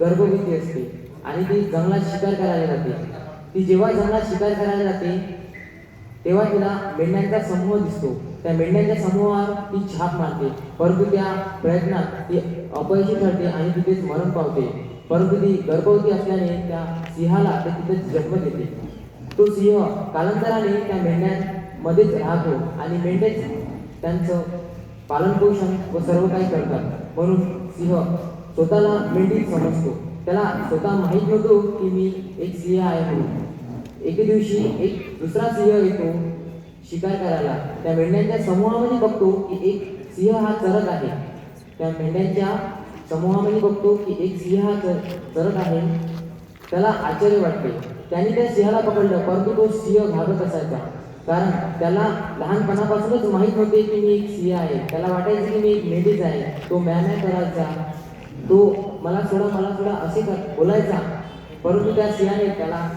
गर्भवती असते. आणि ती जंगलात शिकार करायला जाते. ती जेव्हा जंगलात शिकार करायला जाते तेव्हा तिला मेंढ्यांचा समूह दिसतो. त्या मेंढ्यांच्या समूहावर ती छाप मारते. परंतु त्या प्रयत्नात ती अपयशी ठरते आणि तिथेच मरण पावते. परंतु ती गर्भवती असल्याने त्या सिंहाला ते तिथेच जन्म देते. तो सिंह कालांतराने त्या मेंढ्यांमध्येच राहतो आणि मेंढ्याच त्यांचं पालनपोषण व सर्व काही करतात. म्हणून सिंह स्वतःला मेंढीच समजतो. त्याला स्वतः माहीत नव्हतो की मी एक सिंह आहे म्हणून. एके दिवशी एक दुसरा सिंह येतो शिकार करायला. त्या मेंढ्यांच्या समूहामध्ये बघतो की एक सिंह हा चरत आहे. त्या मेंढ्यांच्या समूहामध्ये बघतो की एक सिंह हा चर चरत आहे. त्याला आश्चर्य वाटते. त्याने त्या सिंहाला पकडलं परंतु तो सिंह घाबरत असायचा. कारण त्याला लहानपणापासूनच माहीत होते की मी एक सिंह आहे. त्याला वाटायचं की मी एक मेंढीच आहे. तो म्या करायचा. तो मला सोडा मला सोडा असे कर बोलायचा. परंतु त्या सिंहाने त्याला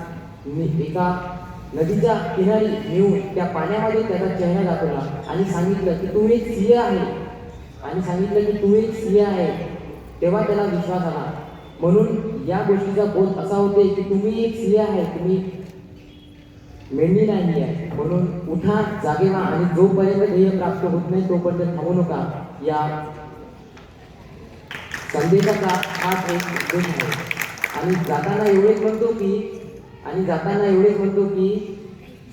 एका नदीच्या किनारी नेऊन त्या पाण्यामध्ये त्याचा चेहरा दाखवला आणि सांगितलं की तू एक सिंह आहे. आणि सांगितलं की तू एक सिंह आहे. तेव्हा त्याला विश्वास आला. म्हणून या गोष्टीचा बोध असा होते की तुम्ही एक सिंह आहे तुम्ही मेंढी नाही आहे. म्हणून उठा जागे व्हा आणि जोपर्यंत ध्येय प्राप्त होत नाही तोपर्यंत थांबू नका. या संदेशाचा हा एक उद्देश आहे. आणि जाताना एवढेच म्हणतो की आणि जाताना एवढेच म्हणतो की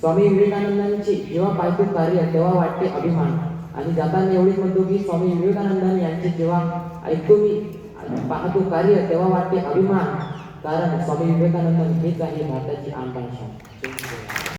स्वामी विवेकानंदांची जेव्हा पाहतो कार्य तेव्हा वाटते अभिमान. आणि जाताना एवढेच म्हणतो की स्वामी विवेकानंदांनी यांचे जेव्हा ऐकतो मी पाहतो कार्य तेव्हा वाटते अभिमान. कारण स्वामी विवेकानंद हेच आहे भारताची आम